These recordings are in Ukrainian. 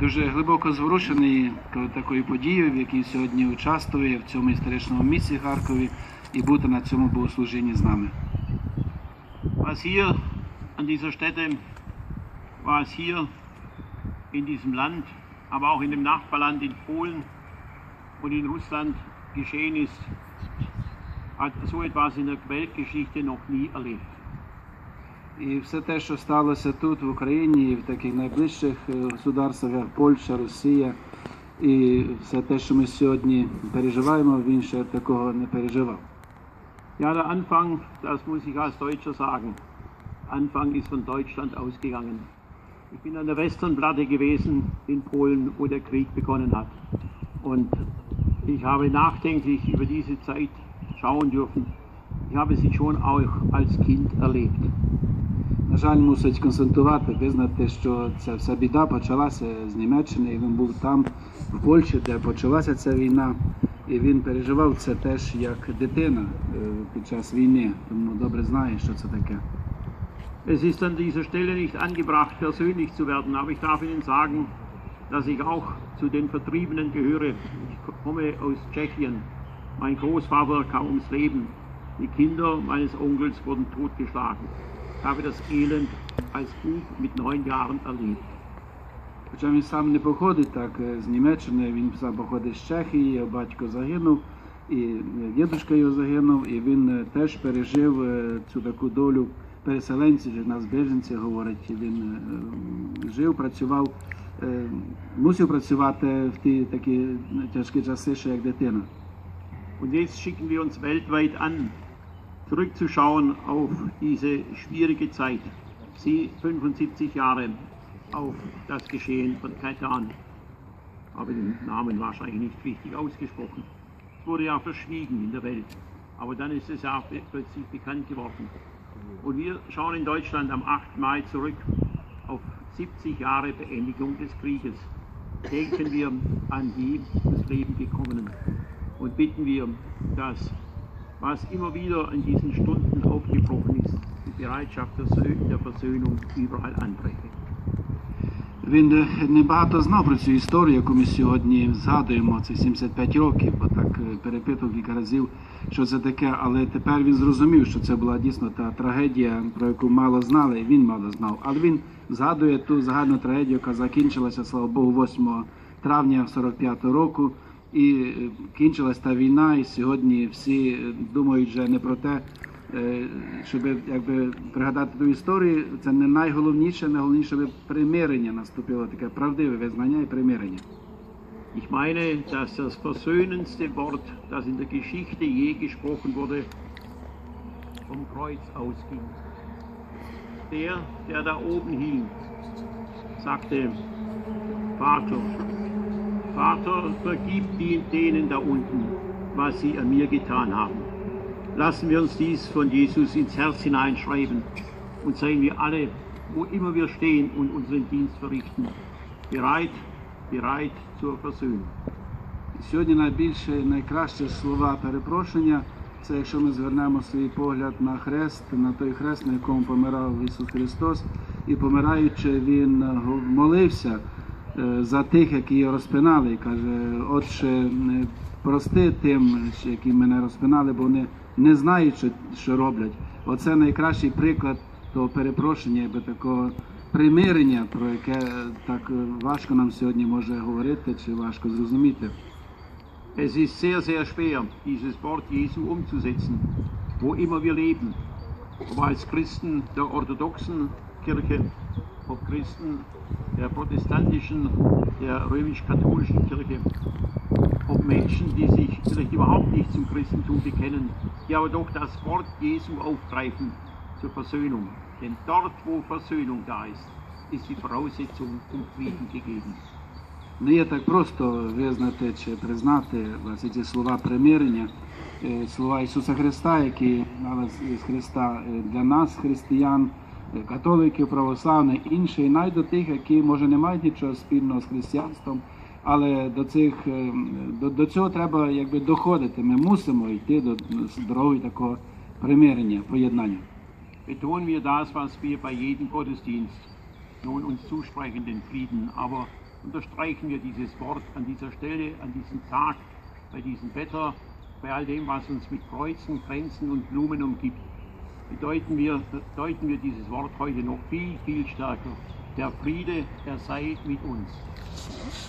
Дуже глибоко зворушений такою подією, в якій сьогодні участвує в цьому історичному місці Харкові і бути на цьому богослужінні з нами. Was hier an dieser Stätte, was hier in diesem Land, aber auch in dem Nachbarland in Polen und in Russland geschehen ist, hat so etwas in der Weltgeschichte noch nie erlebt. І все те, що сталося тут, в Україні, і в таких найближчих е, государствах, як Польща, Росія, і все те, що ми сьогодні переживаємо, він ще такого не переживав. Ja, der Anfang, das muss ich als Deutscher sagen, Anfang ist von Deutschland ausgegangen. Ich bin an der Westernplatte gewesen in Polen, wo der Krieg begonnen hat. Und ich habe nachdenklich über diese Zeit schauen dürfen. Ich habe sie schon auch als Kind erlebt. На жаль, мусить констатувати, визнати, що ця вся біда почалася з Німеччини, і він був там, в Польщі, де почалася ця війна, і він переживав це теж як дитина е, під час війни, тому добре знає, що це таке. Es ist an dieser Stelle nicht angebracht, persönlich zu werden, aber ich darf Ihnen sagen, dass ich auch zu den Vertriebenen gehöre. Ich komme aus Tschechien. Mein Großvater kam ums Leben. Die Kinder meines Onkels wurden totgeschlagen. Habe das Elend als Buch mit neun Jahren erlebt. Хоча він сам не походить так е, з Німеччини, він сам походить з Чехії, його батько загинув, і е, дідусь його загинув, і він е, теж пережив цю таку долю переселенців, нас біженці говорять. Він жив, працював, мусив працювати в ті такі тяжкі часи, ще як дитина. Und jetzt schicken wir uns weltweit an, zurückzuschauen auf diese schwierige Zeit. Sie 75 Jahre auf das Geschehen von Kaitan. Habe den Namen wahrscheinlich nicht richtig ausgesprochen. Es wurde ja verschwiegen in der Welt. Aber dann ist es ja plötzlich bekannt geworden. Und wir schauen in Deutschland am 8. Mai zurück auf 70 Jahre Beendigung des Krieges. Denken wir an die ums Leben gekommenen und bitten wir, dass was immer wieder in diesen Stunden aufgebrochen ist, die Bereitschaft der, Versöhnung überall anbreche. Він небагато знав про цю історію, яку ми сьогодні згадуємо. Це 75 років, бо так перепитував кілька разів, що це таке. Але тепер він зрозумів, що це була дійсно та трагедія, про яку мало знали, і він мало знав. Але він згадує ту загальну трагедію, яка закінчилася, слава Богу, 8 травня 45-го року. І е, кінчилась та війна, і сьогодні всі е, думають вже не про те, е, щоб якби пригадати ту історію, це не найголовніше, найголовніше, щоб примирення наступило, таке правдиве визнання і примирення. Ich meine, dass das versöhnendste Wort, das in der Geschichte je gesprochen wurde, vom Kreuz ausging. Der, der da oben hing, sagte, Vater, Vater, vergib die- denen da unten, was sie an mir getan haben. Lassen wir uns dies von Jesus ins Herz hineinschreiben und seien wir alle, wo immer wir stehen und unseren Dienst verrichten, bereit, bereit zur Versöhnung. Сьогодні найбільше найкраще слова перепрошення це якщо ми звернемо свій погляд на хрест, на той хрест, на якому помирав Ісус Христос, і помираючи, Він е, молився е, за тих, які його розпинали, і каже, Отче, е, прости тим, які мене розпинали, бо вони не знають, що, що роблять. Оце найкращий приклад того перепрошення, якби такого примирення, про яке е, так е, важко нам сьогодні може говорити чи важко зрозуміти. Es ist sehr, sehr schwer, dieses Wort Jesu umzusetzen, wo immer wir leben. Ob als Christen der orthodoxen Kirche, ob Christen der protestantischen, der römisch-katholischen Kirche, ob Menschen, die sich vielleicht überhaupt nicht zum Christentum bekennen, die aber doch das Wort Jesu aufgreifen zur Versöhnung. Denn dort, wo Versöhnung da ist, ist die Voraussetzung, um Frieden gegeben. Не є так просто визнати чи признати власне ці слова примирення, е, слова Ісуса Христа, які дали з- з Христа е, для нас, християн, е, католиків, православних, інші, і навіть до тих, які може не мають нічого спільного з християнством, але до цих е, до, до цього треба якби доходити. Ми мусимо йти до дороги такого примирення, поєднання. betonen wir das, was wir bei jedem Gottesdienst nun uns zusprechen, den Frieden. Aber unterstreichen wir dieses Wort an dieser Stelle, an diesem Tag, bei diesem Wetter, bei all dem, was uns mit Kreuzen, Kränzen und Blumen umgibt. Bedeuten wir, deuten wir dieses Wort heute noch viel, viel stärker. Der Friede, er sei mit uns.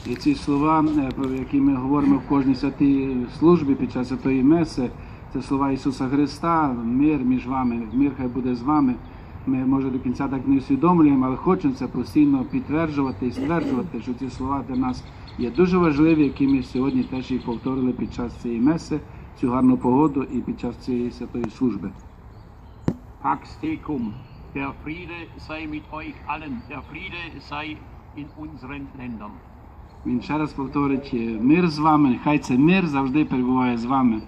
І ці слова, е, про які ми говоримо в кожній святій службі під час святої меси, це слова Ісуса Христа, мир між вами, мир хай буде з вами. Ми може до кінця так не усвідомлюємо, але хочемо це постійно підтверджувати і стверджувати, що ці слова для нас є дуже важливі, які ми сьогодні теж і повторили під час цієї меси, цю гарну погоду і під час цієї святої служби. Pax tecum, der Friede sei mit euch allen, der Friede sei in unseren Ländern. Він ще раз повторить: мир з вами, хай це мир завжди перебуває з вами.